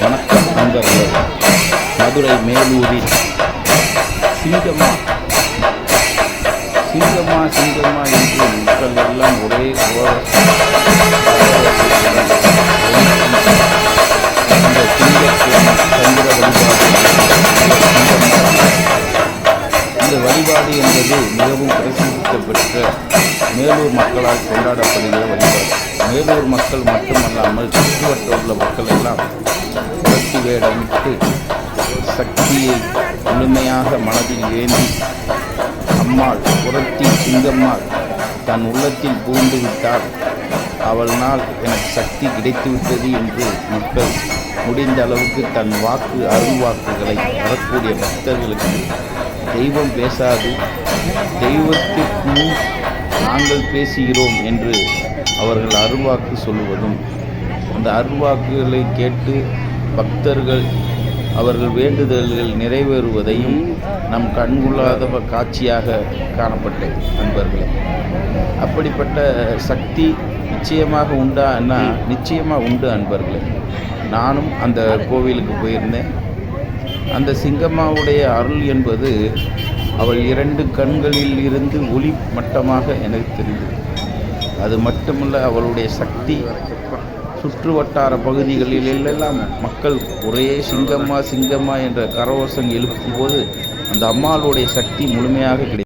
வணக்கம் நண்பர்களே. மதுரை மேலூரில் சிங்கம்மா. சிங்கம்மா சிங்கம்மா என்று மக்கள் எல்லாம் ஒரே கோர வழிபாடு என்பது மிகவும் பிரசித்தி பெற்ற மேலூர் மக்களால் கொண்டாடப்படுகிற வழிபாடு. மேலூர் மக்கள் மட்டுமல்லாமல் சுற்றுவட்ட உள்ள மக்கள் எல்லாம் சக்தி வேடமிட்டு சக்தியை முழுமையாக மனதில் ஏந்தி அம்மாள் புரட்சி சிங்கம்மாள் தன் உள்ளத்தில் பூண்டு விட்டால் அவள்னால் எனக்கு சக்தி கிடைத்துவிட்டது என்று மக்கள் முடிந்த அளவுக்கு தன் வாக்கு அருள் வாக்குகளை வரக்கூடிய பக்தர்களுக்கு தெய்வம் பேசாது தெய்வத்திற்கு முன் நாங்கள் பேசுகிறோம் என்று அவர்கள் அருள்வாக்கு சொல்லுவதும் அந்த அருள்வாக்குகளை கேட்டு பக்தர்கள் அவர்கள் வேண்டுதல்கள் நிறைவேறுவதையும் நம் கண்கொள்ளாத காட்சியாக காணப்பட்டது நண்பர்களே. அப்படிப்பட்ட சக்தி நிச்சயமாக உண்டான்னா நிச்சயமாக உண்டு அன்பர்களே நானும் அந்த கோவிலுக்கு போயிருந்தேன். அந்த சிங்கம்மாவுடைய அருள் என்பது அவள் இரண்டு கண்களில் இருந்து ஒளி மட்டமாக எனக்கு தெரிந்தது. அது மட்டுமல்ல அவளுடைய சக்தி சுற்று வட்டார பகுதிகளில் எல்லாம் மக்கள் ஒரே சிங்கம்மா சிங்கம்மா என்ற கரவோசம் எழுப்பும்போது அந்த அம்மாளுடைய சக்தி முழுமையாக கிடைக்கும்